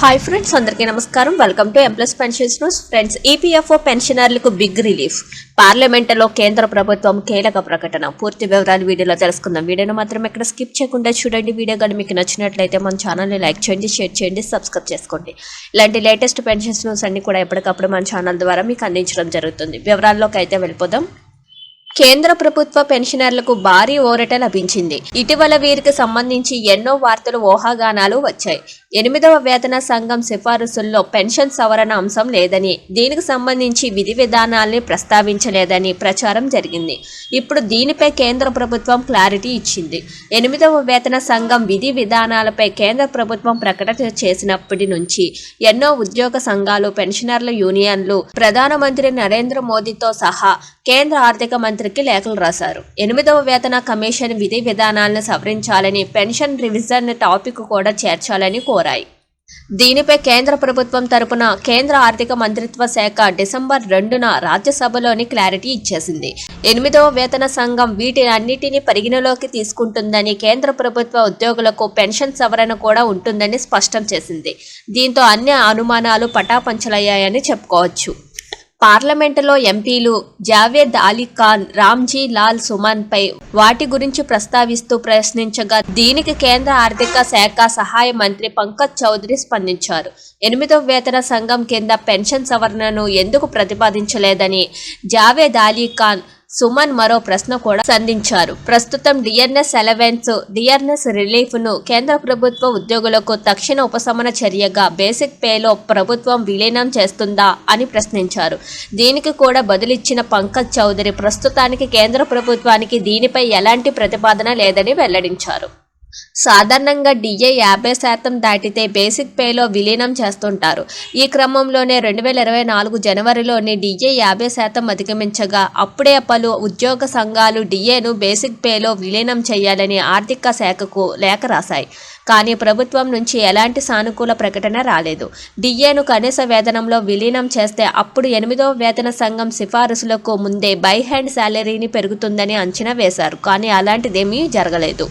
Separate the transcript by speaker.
Speaker 1: Hi friends అందరికీ నమస్కారం. Welcome to employees pensions news friends EPFO పెన్షనర్లకు బిగ్ రిలీఫ్. పార్లమెంటులో కేంద్ర ప్రభుత్వం కీలక ప్రకటన. పూర్తి వివరాలు వీడియోలో తెలుసుకుందాం. వీడియోను మాత్రం ఎక్కడ స్కిప్ చేయకుండా చూడండి. వీడియో కానీ మీకు నచ్చినట్లయితే మన ఛానల్ని లైక్ చేయండి షేర్ చేయండి సబ్స్క్రైబ్ చేసుకోండి. ఇలాంటి లేటెస్ట్ పెన్షన్స్ న్యూస్ అన్ని కూడా ఎప్పటికప్పుడు మన ఛానల్ ద్వారా మీకు అందించడం జరుగుతుంది. వివరాల్లోకి అయితే వెళ్ళిపోదాం. కేంద్ర ప్రభుత్వ పెన్షనర్లకు భారీ ఊరట లభించింది. ఇటీవల వీరికి సంబంధించి ఎన్నో వార్తలు ఊహాగానాలు వచ్చాయి. ఎనిమిదవ వేతన సంఘం సిఫారసుల్లో పెన్షన్ సవరణ అంశం లేదని దీనికి సంబంధించి విధి విధానాల్ని ప్రస్తావించలేదని ప్రచారం జరిగింది. ఇప్పుడు దీనిపై కేంద్ర ప్రభుత్వం క్లారిటీ ఇచ్చింది. ఎనిమిదవ వేతన సంఘం విధి విధానాలపై కేంద్ర ప్రభుత్వం ప్రకటన చేసినప్పటి నుంచి ఎన్నో ఉద్యోగ సంఘాలు పెన్షనర్ల యూనియన్లు ప్రధానమంత్రి నరేంద్ర మోదీతో సహా కేంద్ర ఆర్థిక మంత్రి మంత్రికి లేఖలు రాశారు. ఎనిమిదవ వేతన కమిషన్ విధి విధానాలను సవరించాలని పెన్షన్ రివిజన్ టాపిక్ కూడా చేర్చాలని కోరాయి. దీనిపై కేంద్ర ప్రభుత్వం తరపున కేంద్ర ఆర్థిక మంత్రిత్వ శాఖ డిసెంబర్ రెండున రాజ్యసభలోని క్లారిటీ ఇచ్చేసింది. ఎనిమిదవ వేతన సంఘం వీటిని అన్నిటినీ పరిగణలోకి తీసుకుంటుందని కేంద్ర ప్రభుత్వ ఉద్యోగులకు పెన్షన్ సవరణ కూడా ఉంటుందని స్పష్టం చేసింది. దీంతో అన్ని అనుమానాలు పటాపంచలయ్యాయని చెప్పుకోవచ్చు. పార్లమెంటులో ఎంపీలు జావేద్ అలీ ఖాన్ రామ్జీ లాల్ సుమన్ పై వాటి గురించి ప్రస్తావిస్తూ ప్రశ్నించగా దీనికి కేంద్ర ఆర్థిక శాఖ సహాయ మంత్రి పంకజ్ చౌదరి స్పందించారు. ఎనిమిదవ వేతన సంఘం కింద పెన్షన్ సవరణను ఎందుకు ప్రతిపాదించలేదని జావేద్ అలీ ఖాన్ సుమన్ మరో ప్రశ్న కూడా సంధించారు. ప్రస్తుతం డిఎన్ఎస్ అలవెన్స్ డిఆర్ఎస్ రిలీఫ్ను కేంద్ర ప్రభుత్వ ఉద్యోగులకు తక్షణ ఉపశమన చర్యగా బేసిక్ పేలో ప్రభుత్వం విలీనం చేస్తుందా అని ప్రశ్నించారు. దీనికి కూడా బదులిచ్చిన పంకజ్ చౌదరి ప్రస్తుతానికి కేంద్ర ప్రభుత్వానికి దీనిపై ఎలాంటి ప్రతిపాదన లేదని వెల్లడించారు. సాధారణంగా డిఏ యాభై శాతం దాటితే బేసిక్ పేలో విలీనం చేస్తుంటారు. ఈ క్రమంలోనే రెండు వేల ఇరవై నాలుగు జనవరిలోని డిఏ యాభై శాతం అధిగమించగా అప్పుడే పలు ఉద్యోగ సంఘాలు డిఏను బేసిక్ పేలో విలీనం చేయాలని ఆర్థిక శాఖకు లేఖ రాశాయి. కానీ ప్రభుత్వం నుంచి ఎలాంటి సానుకూల ప్రకటన రాలేదు. డిఏను కనీస వేతనంలో విలీనం చేస్తే అప్పుడు ఎనిమిదవ వేతన సంఘం సిఫారసులకు ముందే బై హ్యాండ్ శాలరీని పెరుగుతుందని అంచనా వేశారు. కానీ అలాంటిదేమీ జరగలేదు.